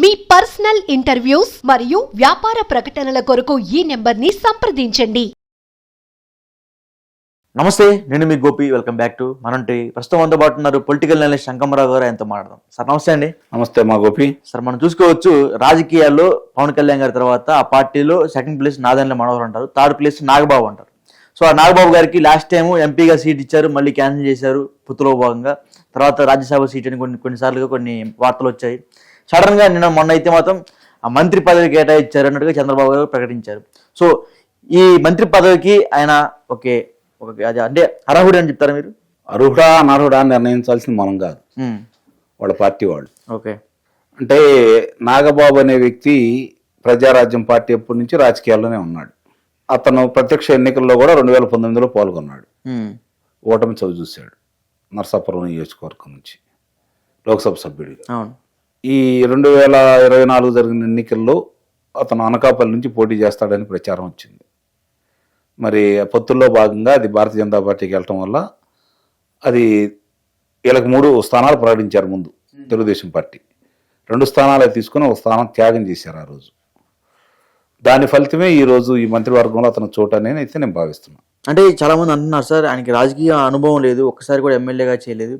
మీ personal interviews మరియు వ్యాపార ప్రకటనల కొరకు ఈ నెంబర్ని సంప్రదించండి. నమస్తే నేను మీ గోపి. వెల్కమ్ బ్యాక్ టు మనంటి ప్రస్తుతం పాటు ఉన్నారు పొలిటికల్ అనలిస్ట్ శంకమరావు గారు. ఆయనతో మాట్లాడదాం. సార్ నమస్తే అండి. నమస్తే మా గోపి. సార్ మనం చూసుకోవచ్చు రాజకీయాల్లో పవన్ కళ్యాణ్ గారి తర్వాత ఆ పార్టీలో సెకండ్ ప్లేస్ నాదెండ్ల మనోహర్ అంటారు థర్డ్ ప్లేస్ నాగబాబు అంటారు. సో ఆ నాగబాబు గారికి లాస్ట్ టైం ఎంపీగా సీట్ ఇచ్చారు మళ్ళీ క్యాన్సిల్ చేశారు పుత్తులో భాగంగా. తర్వాత రాజ్యసభ సీట్ అని కొన్ని కొన్నిసార్లుగా కొన్ని వార్తలు వచ్చాయి. సడన్గా నిన్న మొన్న అయితే మాత్రం ఆ మంత్రి పదవి కేటాయించారు అన్నట్టుగా చంద్రబాబు గారు ప్రకటించారు. సో ఈ మంత్రి పదవికి ఆయన ఒకే ఒక అది అంటే అర్హుడు అని చెప్తారా మీరు? అర్హుడా అనర్హుడా అని నిర్ణయించాల్సింది మనం కాదు. వాళ్ళ పార్టీ వాళ్ళు. ఓకే. అంటే నాగబాబు అనే వ్యక్తి ప్రజారాజ్యం పార్టీ ఎప్పటి నుంచి రాజకీయాల్లోనే ఉన్నాడు. అతను ప్రత్యక్ష ఎన్నికల్లో కూడా రెండు వేల పంతొమ్మిదిలో పాల్గొన్నాడు. ఓటమి చవి చూశాడు నర్సాపురం నియోజకవర్గం నుంచి. లోక్సభ సభ్యుడిగా. అవును. ఈ రెండు వేల ఇరవై నాలుగు జరిగిన ఎన్నికల్లో అతను అనకాపల్లి నుంచి పోటీ చేస్తాడని ప్రచారం వచ్చింది. మరి పొత్తుల్లో భాగంగా అది భారతీయ జనతా పార్టీకి వెళ్ళటం వల్ల అది వీళ్ళకి మూడు స్థానాలు ప్రకటించారు ముందు తెలుగుదేశం పార్టీ. రెండు స్థానాలు తీసుకుని ఒక స్థానం త్యాగం చేశారు ఆ రోజు. దాని ఫలితమే ఈ రోజు ఈ మంత్రివర్గంలో అతను చోటు అని అయితే నేను భావిస్తున్నాను అంటే చాలా మంది అంటున్నారు సార్ ఆయనకి రాజకీయ అనుభవం లేదు ఒక్కసారి కూడా ఎమ్మెల్యేగా చేయలేదు.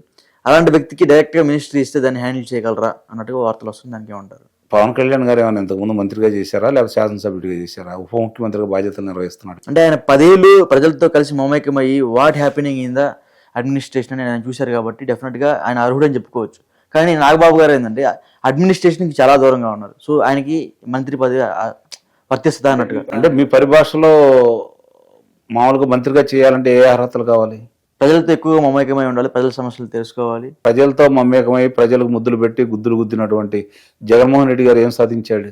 అలాంటి వ్యక్తికి డైరెక్ట్గా మినిస్ట్రీ ఇస్తే దాన్ని హ్యాండిల్ చేయగలరా అన్నట్టుగా వార్తలు వస్తుంది దానికి ఏమంటారు? పవన్ కళ్యాణ్ గారు ఏమైనా ఇంతకుముందు మంత్రిగా చేశారా? లేకపోతే శాసనసభ్యుడిగా చేశారా? ఉప ముఖ్యమంత్రిగా బాధ్యతలు నిర్వహిస్తున్నాడు. అంటే ఆయన పదేళ్ళు ప్రజలతో కలిసి మమేకమయ్యి what happening in the administration అని ఆయన చూశారు కాబట్టి డెఫినెట్గా ఆయన అర్హుడు అని చెప్పుకోవచ్చు. కానీ నాగబాబు గారు ఏంటంటే అడ్మినిస్ట్రేషన్కి చాలా దూరంగా ఉన్నారు. సో ఆయనకి మంత్రి పదవి వర్తిస్తుందా అన్నట్టుగా. అంటే మీ పరిభాషలో మామూలుగా మంత్రిగా చేయాలంటే ఏ అర్హతలు కావాలి? ప్రజలతో ఎక్కువగా మమేకమై ఉండాలి ప్రజల సమస్యలు తెలుసుకోవాలి. ప్రజలతో మమేకమై ప్రజలకు ముద్దులు పెట్టి గుద్దులు గుద్దినటువంటి జగన్మోహన్ రెడ్డి గారు ఏం సాధించాడు?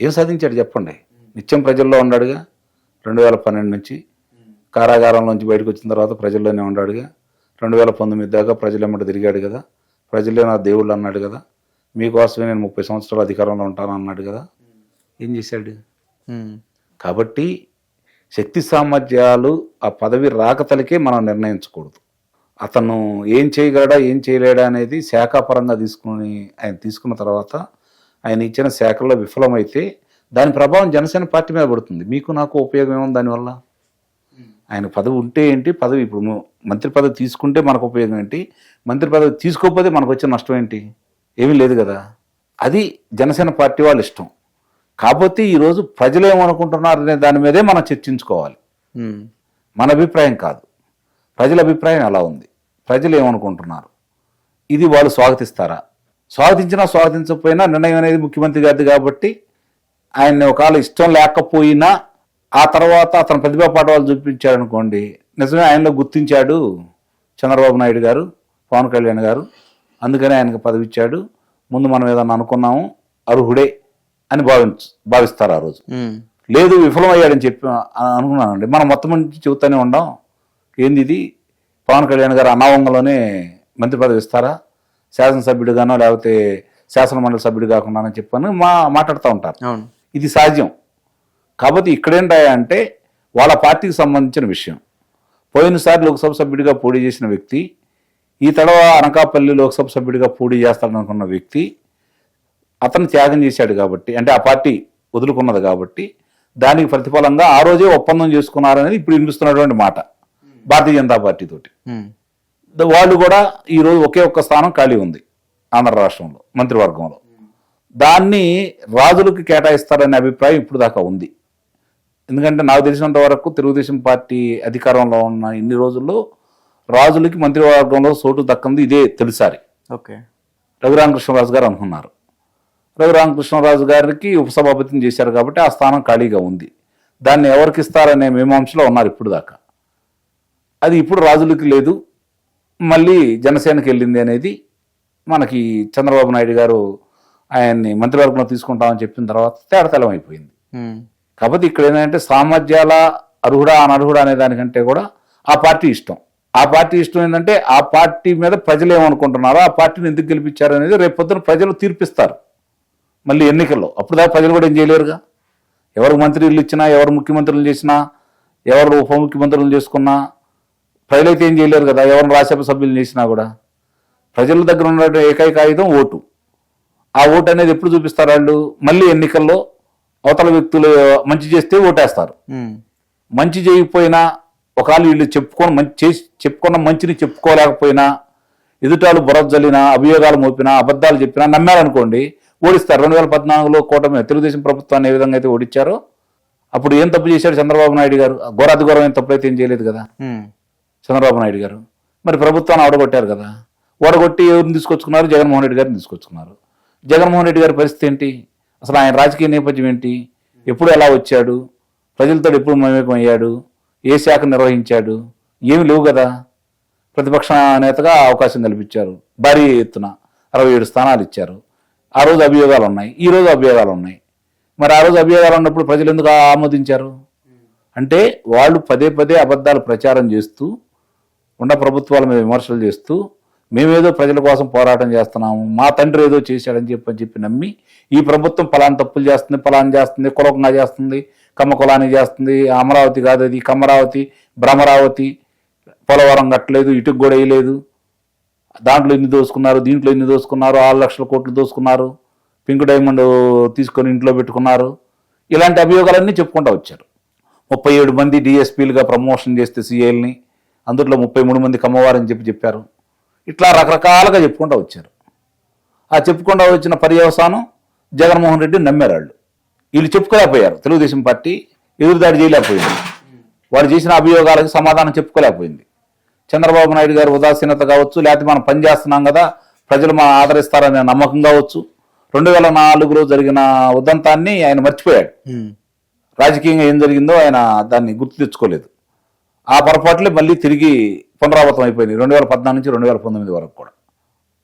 ఏం సాధించాడు చెప్పండి. నిత్యం ప్రజల్లో ఉన్నాడుగా రెండు వేల పన్నెండు నుంచి. కారాగారం నుంచి బయటకు వచ్చిన తర్వాత ప్రజల్లోనే ఉన్నాడుగా. రెండు వేల పంతొమ్మిది దాకా ప్రజలు ఎమ్మట తిరిగాడు కదా. ప్రజలే నా దేవుళ్ళు అన్నాడు కదా. మీకోసమే నేను ముప్పై సంవత్సరాలు అధికారంలో ఉంటాను అన్నాడు కదా. ఏం చేశాడు? కాబట్టి శక్తి సామర్థ్యాలు ఆ పదవి రాకతలకే మనం నిర్ణయించకూడదు. అతను ఏం చేయగలడా ఏం చేయలేడా అనేది శాఖాపరంగా తీసుకుని ఆయన తీసుకున్న తర్వాత ఆయన ఇచ్చిన శాఖల్లో విఫలమైతే దాని ప్రభావం జనసేన పార్టీ మీద పడుతుంది. మీకు నాకు ఉపయోగం ఏముంది దానివల్ల? ఆయన పదవి ఉంటే ఏంటి? పదవి ఇప్పుడు మంత్రి పదవి తీసుకుంటే మనకు ఉపయోగం ఏంటి? మంత్రి పదవి తీసుకోకపోతే మనకు వచ్చే నష్టం ఏంటి? ఏమీ లేదు కదా. అది జనసేన పార్టీ వాళ్ళ ఇష్టం. కాకపోతే ఈరోజు ప్రజలు ఏమనుకుంటున్నారు అనే దాని మీదే మనం చర్చించుకోవాలి. మన అభిప్రాయం కాదు. ప్రజల అభిప్రాయం ఎలా ఉంది? ప్రజలు ఏమనుకుంటున్నారు ఇది వాళ్ళు స్వాగతిస్తారా? స్వాగతించినా స్వాగతించకపోయినా నిర్ణయం అనేది ముఖ్యమంత్రి గారిది కాబట్టి ఆయన్ని ఒకవేళ ఇష్టం లేకపోయినా ఆ తర్వాత అతను ప్రతిభా పాఠవాలు చూపించాడు అనుకోండి నిజమే ఆయనలో గుర్తించాడు చంద్రబాబు నాయుడు గారు పవన్ కళ్యాణ్ గారు. అందుకని ఆయనకు పదవి ఇచ్చాడు ముందు మనం ఏదన్నా అనుకున్నాము అర్హుడే అని భావించ భావిస్తారు ఆ రోజు. లేదు విఫలమయ్యాడని చెప్పి అ- అనుకున్నానండి. మనం మొత్తం నుంచి చెబుతానే ఉండం ఏంది ఇది? పవన్ కళ్యాణ్ గారు అనావంగంలోనే మంత్రి పదవి ఇస్తారా? శాసనసభ్యుడిగానో లేకపోతే శాసన మండలి సభ్యుడు కాకుండానో చెప్పని మా మాట్లాడుతూ ఉంటారు. ఇది సాధ్యం. కాబట్టి ఇక్కడేంటాయంటే వాళ్ళ పార్టీకి సంబంధించిన విషయం. పోయినసారి లోక్సభ సభ్యుడిగా పోటీ చేసిన వ్యక్తి ఈ తడవ అనకాపల్లి లోక్సభ సభ్యుడిగా పోటీ చేస్తాడనుకున్న వ్యక్తి అతను త్యాగం చేశాడు కాబట్టి అంటే ఆ పార్టీ వదులుకున్నది కాబట్టి దానికి ప్రతిఫలంగా ఆ రోజే ఒప్పందం చేసుకున్నారనేది ఇప్పుడు వినిపిస్తున్నటువంటి మాట భారతీయ జనతా పార్టీ తోటి. వాళ్ళు కూడా ఈ రోజు ఒకే ఒక్క స్థానం ఖాళీ ఉంది ఆంధ్ర రాష్ట్రంలో మంత్రివర్గంలో. దాన్ని రాజులకు కేటాయిస్తారనే అభిప్రాయం ఇప్పుడు దాకా ఉంది. ఎందుకంటే నాకు తెలిసినంత వరకు తెలుగుదేశం పార్టీ అధికారంలో ఉన్న ఇన్ని రోజుల్లో రాజులకి మంత్రివర్గంలో చోటు దక్కంది ఇదే తొలిసారి. ఓకే. రఘురామకృష్ణరాజు గారు అనుకున్నారు. రఘురామకృష్ణరాజు గారికి ఉపసభాపతిని చేశారు కాబట్టి ఆ స్థానం ఖాళీగా ఉంది. దాన్ని ఎవరికి ఇస్తారనే మీమాంసలో ఉన్నారు ఇప్పుడు దాకా. అది ఇప్పుడు రాజులకి లేదు. మళ్ళీ జనసేనకి వెళ్ళింది అనేది మనకి చంద్రబాబు నాయుడు గారు ఆయన్ని మంత్రివర్గంలో తీసుకుంటామని చెప్పిన తర్వాత తేడతలం అయిపోయింది. కాకపోతే ఇక్కడ ఏంటంటే సామర్థ్యాల అర్హుడా అనర్హుడా అనే దానికంటే కూడా ఆ పార్టీ ఇష్టం. ఆ పార్టీ ఇష్టం ఏంటంటే ఆ పార్టీ మీద ప్రజలు ఏమనుకుంటున్నారో ఆ పార్టీని ఎందుకు గెలిపించారు అనేది రేపు పొద్దున ప్రజలు తీర్పిస్తారు. మళ్ళీ ఎన్నికల్లో. అప్పుడు దాకా ప్రజలు కూడా ఏం చేయలేరుగా? ఎవరు మంత్రులు ఇచ్చినా ఎవరు ముఖ్యమంత్రులు చేసినా ఎవరు ఉప ముఖ్యమంత్రులు చేసుకున్నా ప్రజలైతే ఏం చేయలేరు కదా? ఎవరిని రాజ్యసభ సభ్యులు చేసినా కూడా. ప్రజల దగ్గర ఉన్న ఏకైక ఆయుధం ఓటు. ఆ ఓటు అనేది ఎప్పుడు చూపిస్తారు వాళ్ళు? మళ్ళీ ఎన్నికల్లో అవతల వ్యక్తులు మంచి చేస్తే ఓటేస్తారు. మంచి చేయకపోయినా ఒకవేళ వీళ్ళు చెప్పుకొని మంచి చేసి చెప్పుకున్న మంచిని చెప్పుకోలేకపోయినా ఎదుటాలు బురద జల్లినా అభియోగాలు మోపినా అబద్ధాలు చెప్పినా నమ్మారనుకోండి ఓడిస్తారు. రెండు వేల పద్నాలుగులో కూటమి తెలుగుదేశం ప్రభుత్వాన్ని ఏ విధంగా అయితే ఓడించారో అప్పుడు ఏం తప్పు చేశాడు చంద్రబాబు నాయుడు గారు? ఘోరాతి ఘోరమైన తప్పులైతే ఏం చేయలేదు కదా? చంద్రబాబు నాయుడు గారు. మరి ప్రభుత్వాన్ని ఓడగొట్టారు కదా? ఓడగొట్టి ఎవరిని తీసుకొచ్చుకున్నారు? జగన్మోహన్ రెడ్డి గారిని తీసుకొచ్చుకున్నారు. జగన్మోహన్ రెడ్డి గారి పరిస్థితి ఏంటి? అసలు ఆయన రాజకీయ నేపథ్యం ఏంటి? ఎప్పుడు ఎలా వచ్చాడు? ప్రజలతో ఎప్పుడు మమేకం అయ్యాడు ఏ శాఖ నిర్వహించాడు? ఏమి లేవు కదా? ప్రతిపక్ష నేతగా అవకాశం కల్పించారు. భారీ ఎత్తున అరవై ఏడు స్థానాలు ఇచ్చారు. ఆ రోజు అభియోగాలు ఉన్నాయి. ఈ రోజు అభియోగాలు ఉన్నాయి. మరి ఆ రోజు అభియోగాలు ఉన్నప్పుడు ప్రజలు ఎందుకు ఆమోదించారు? అంటే వాళ్ళు పదే పదే అబద్ధాలు ప్రచారం చేస్తూ ఉన్న ప్రభుత్వాల మీద విమర్శలు చేస్తూ మేమేదో ప్రజల కోసం పోరాటం చేస్తున్నాము మా తండ్రి ఏదో చేశాడని చెప్పి అని చెప్పి నమ్మి ఈ ప్రభుత్వం పలానా తప్పులు చేస్తుంది పలానా చేస్తుంది కులకంగా చేస్తుంది కమ్మ కులాన్ని చేస్తుంది అమరావతి కాదు అది కమరావతి భ్రమరావతి పోలవరం కట్టలేదు ఇటుకు కూడా వేయలేదు. దాంట్లో ఎన్ని దోసుకున్నారు దీంట్లో ఎన్ని దోసుకున్నారు ఆరు లక్షల కోట్లు దోసుకున్నారు పింక్ డైమండ్ తీసుకొని ఇంట్లో పెట్టుకున్నారు ఇలాంటి అభియోగాలన్నీ చెప్పుకుంటూ వచ్చారు. ముప్పై ఏడు మంది డిఎస్పీలుగా ప్రమోషన్ చేస్తే సీఏల్ని అందులో ముప్పై మూడు మంది కమ్మవారని చెప్పి చెప్పారు. ఇట్లా రకరకాలుగా చెప్పుకుంటూ వచ్చారు. ఆ చెప్పుకుంటూ వచ్చిన పర్యవసానం జగన్మోహన్ రెడ్డి నమ్మారు వాళ్ళు. వీళ్ళు చెప్పుకోలేకపోయారు. తెలుగుదేశం పార్టీ ఎదురుదాడి చేయలేకపోయింది. వాళ్ళు చేసిన అభియోగాలకు సమాధానం చెప్పుకోలేకపోయింది. చంద్రబాబు నాయుడు గారి ఉదాసీనత కావచ్చు లేకపోతే మనం పని చేస్తున్నాం కదా ప్రజలు మనం ఆదరిస్తారనే నమ్మకం కావచ్చు. రెండు వేల నాలుగులో జరిగిన ఉదంతాన్ని ఆయన మర్చిపోయాడు. రాజకీయంగా ఏం జరిగిందో ఆయన దాన్ని గుర్తు తెచ్చుకోలేదు. ఆ పొరపాట్లే మళ్ళీ తిరిగి పునరావృతం అయిపోయింది రెండు వేల పద్నాలుగు నుంచి రెండు వేల పంతొమ్మిది వరకు కూడా.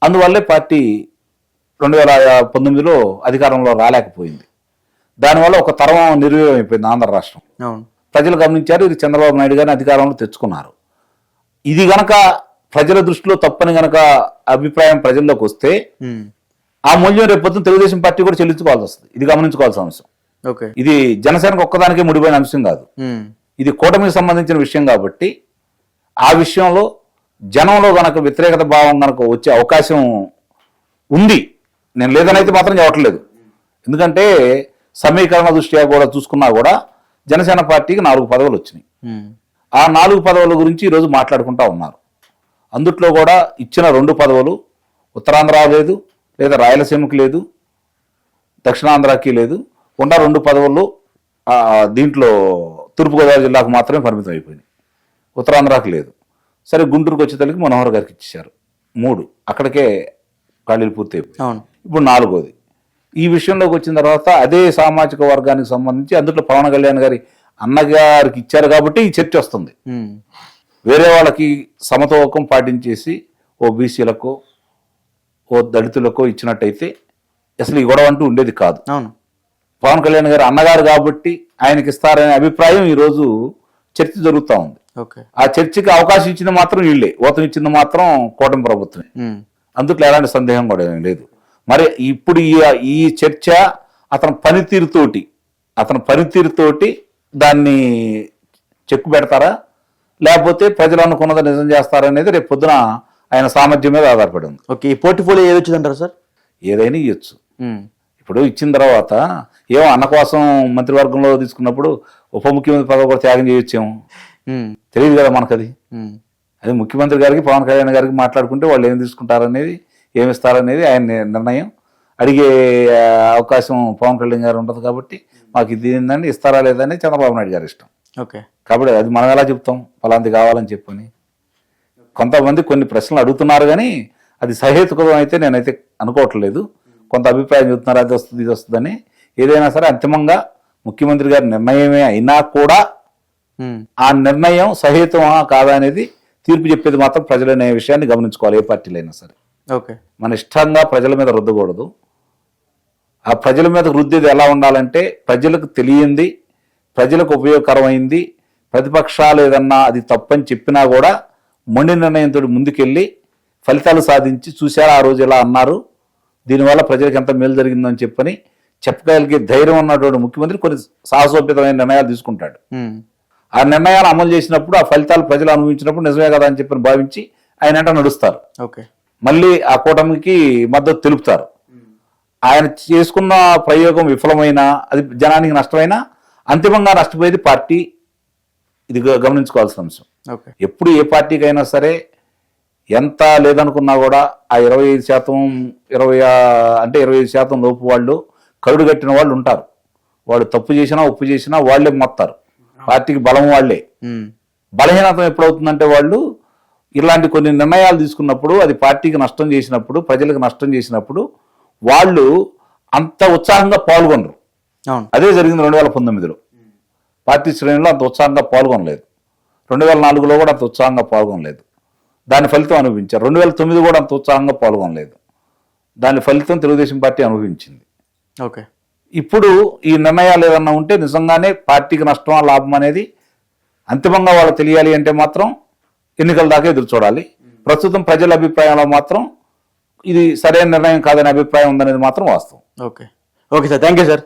అందువల్లే పార్టీ రెండు వేల పంతొమ్మిదిలో అధికారంలో రాలేకపోయింది. దానివల్ల ఒక తరం నిర్వీర్యం అయిపోయింది ఆంధ్ర రాష్ట్రం. ప్రజలు గమనించారు ఇది చంద్రబాబు నాయుడు గారిని అధికారంలో తెచ్చుకున్నారు. ఇది గనక ప్రజల దృష్టిలో తప్పని గనక అభిప్రాయం ప్రజల్లోకి వస్తే ఆ మూల్యం రేపు పొద్దున్న తెలుగుదేశం పార్టీ కూడా చెల్లించుకోవాల్సి వస్తుంది. ఇది గమనించుకోవాల్సిన అంశం. ఓకే. ఇది జనసేనకు ఒక్కదానికే ముడిపోయిన అంశం కాదు. ఇది కూటమికి సంబంధించిన విషయం కాబట్టి ఆ విషయంలో జనంలో గనక వ్యతిరేకత భావం గనక వచ్చే అవకాశం ఉంది. నేను లేదనైతే మాత్రం చెప్పట్లేదు. ఎందుకంటే సమీకరణ దృష్ట్యా కూడా చూసుకున్నా కూడా జనసేన పార్టీకి నాలుగు పదవులు వచ్చినాయి. ఆ నాలుగు పదవుల గురించి ఈరోజు మాట్లాడుకుంటా ఉన్నారు. అందుట్లో కూడా ఇచ్చిన రెండు పదవులు ఉత్తరాంధ్ర లేదు లేదా రాయలసీమకి లేదు దక్షిణాంధ్రకి లేదు. ఉన్న రెండు పదవులు దీంట్లో తూర్పుగోదావరి జిల్లాకు మాత్రమే పరిమితం అయిపోయినాయి. ఉత్తరాంధ్రకి లేదు. సరే గుంటూరుకు వచ్చేసరికి మనోహర్ గారికి ఇచ్చేశారు. మూడు. అక్కడికే ఖాళీలు పూర్తి అయిపోయి ఇప్పుడు నాలుగోది. ఈ విషయంలోకి వచ్చిన తర్వాత అదే సామాజిక వర్గానికి సంబంధించి అందులో పవన్ కళ్యాణ్ గారి అన్నగారికి ఇచ్చారు కాబట్టి ఈ చర్చ వస్తుంది. వేరే వాళ్ళకి సమతూకం పాటించేసి ఓ బీసీలకో ఓ దళితులకో ఇచ్చినట్టయితే అసలు ఈ గొడవ అంటూ ఉండేది కాదు. అవును. పవన్ కళ్యాణ్ గారు అన్నగారు కాబట్టి ఆయనకి ఇస్తారనే అభిప్రాయం ఈరోజు చర్చ జరుగుతూ ఉంది. ఓకే. ఆ చర్చకి అవకాశం ఇచ్చింది మాత్రం వీళ్ళే. ఓతం ఇచ్చింది మాత్రం కూటమి ప్రభుత్వమే. అందుట్లో ఎలాంటి సందేహం కూడా ఏమీ లేదు. మరి ఇప్పుడు ఈ ఈ చర్చ అతని పనితీరుతోటి అతని పనితీరుతోటి దాన్ని చెక్కు పెడతారా? లేకపోతే ప్రజలు అనుకున్నది నిజం చేస్తారా అనేది రేపు పొద్దున ఆయన సామర్థ్యం మీద ఆధారపడి ఉంది. ఓకే ఈ పోర్ట్ఫోలియో ఏది వచ్చిందంటారు సార్? ఏదైనా ఇవ్వచ్చు ఇప్పుడు ఇచ్చిన తర్వాత ఏమో అన్న కోసం మంత్రివర్గంలో తీసుకున్నప్పుడు ఉప ముఖ్యమంత్రి పదవి కూడా త్యాగం చేయొచ్చేమో. తెలియదు కదా మనకది. అది ముఖ్యమంత్రి గారికి పవన్ కళ్యాణ్ గారికి మాట్లాడుకుంటే వాళ్ళు ఏం తీసుకుంటారనేది ఏమి ఇస్తారనేది ఆయన నిర్ణయం. అడిగే అవకాశం పవన్ కళ్యాణ్ గారు ఉంటుంది కాబట్టి మాకు ఇది ఏందండి ఇస్తారా లేదని చంద్రబాబు నాయుడు గారి ఇష్టం. ఓకే. కాబట్టి అది మనం ఎలా చెప్తాం? ఫలాంది కావాలని చెప్పని కొంతమంది కొన్ని ప్రశ్నలు అడుగుతున్నారు కానీ అది సహేతుకం అయితే నేనైతే అనుకోవట్లేదు. కొంత అభిప్రాయం చెబుతున్నారు అది వస్తుంది ఇది వస్తుందని. ఏదైనా సరే అంతిమంగా ముఖ్యమంత్రి గారి నిర్ణయమే అయినా కూడా ఆ నిర్ణయం సహేతుమా కాదా అనేది తీర్పు చెప్పేది మాత్రం ప్రజలనే విషయాన్ని గమనించుకోవాలి ఏ పార్టీలైనా సరే. ఓకే. మన ఇష్టంగా ప్రజల మీద రుద్దకూడదు. ఆ ప్రజల మీద రుద్దేది ఎలా ఉండాలంటే ప్రజలకు తెలియంది ప్రజలకు ఉపయోగకరమైంది ప్రతిపక్షాలు ఏదన్నా అది తప్పని చెప్పినా కూడా మొండి నిర్ణయంతో ముందుకెళ్ళి ఫలితాలు సాధించి చూశారా ఆ రోజు ఎలా అన్నారు దీనివల్ల ప్రజలకు ఎంత మేలు జరిగిందని చెప్పని చెప్పగలిగే ధైర్యం ఉన్నటువంటి ముఖ్యమంత్రి కొన్ని సాహసోపేతమైన నిర్ణయాలు తీసుకుంటాడు. ఆ నిర్ణయాలు అమలు చేసినప్పుడు ఆ ఫలితాలు ప్రజలు అనుభవించినప్పుడు నిజమే కదా అని చెప్పని భావించి ఆయన నడుస్తారు. ఓకే. మళ్ళీ ఆ కూటమికి మద్దతు తెలుపుతారు. ఆయన చేసుకున్న ప్రయోగం విఫలమైనా అది జనానికి నష్టమైనా అంతిమంగా నష్టపోయేది పార్టీ. ఇది గమనించుకోవాల్సిన అంశం. ఎప్పుడు ఏ పార్టీకైనా సరే ఎంత లేదనుకున్నా కూడా ఆ ఇరవై ఐదు శాతం ఇరవై అంటే ఇరవై ఐదు శాతం లోపు వాళ్ళు కరుడు కట్టిన వాళ్ళు ఉంటారు. వాడు తప్పు చేసినా ఉప్పు చేసినా వాళ్ళే మొత్తారు. పార్టీకి బలం వాళ్ళే. ఉమ్. బలహీనత ఎప్పుడవుతుందంటే వాళ్ళు ఇలాంటి కొన్ని నిర్ణయాలు తీసుకున్నప్పుడు అది పార్టీకి నష్టం చేసినప్పుడు ప్రజలకు నష్టం చేసినప్పుడు వాళ్ళు అంత ఉత్సాహంగా పాల్గొనరు. అదే జరిగింది రెండు వేల పంతొమ్మిదిలో పార్టీ శ్రేణిలో అంత ఉత్సాహంగా పాల్గొనలేదు. రెండు వేల నాలుగులో కూడా అంత ఉత్సాహంగా పాల్గొనలేదు. దాని ఫలితం అనుభవించారు. రెండు వేల తొమ్మిది కూడా అంత ఉత్సాహంగా పాల్గొనలేదు. దాని ఫలితం తెలుగుదేశం పార్టీ అనుభవించింది. ఓకే. ఇప్పుడు ఈ నిర్ణయాలు ఏదన్నా ఉంటే నిజంగానే పార్టీకి నష్టమా లాభం అనేది అంతిమంగా వాళ్ళు తెలియాలి అంటే మాత్రం ఎన్నికల దాకా ఎదురు చూడాలి. ప్రస్తుతం ప్రజల అభిప్రాయంలో మాత్రం ఇది సరైన నిర్ణయం కాదనే అభిప్రాయం ఉందనేది మాత్రం వాస్తవం. Okay. Okay sir. Thank you sir.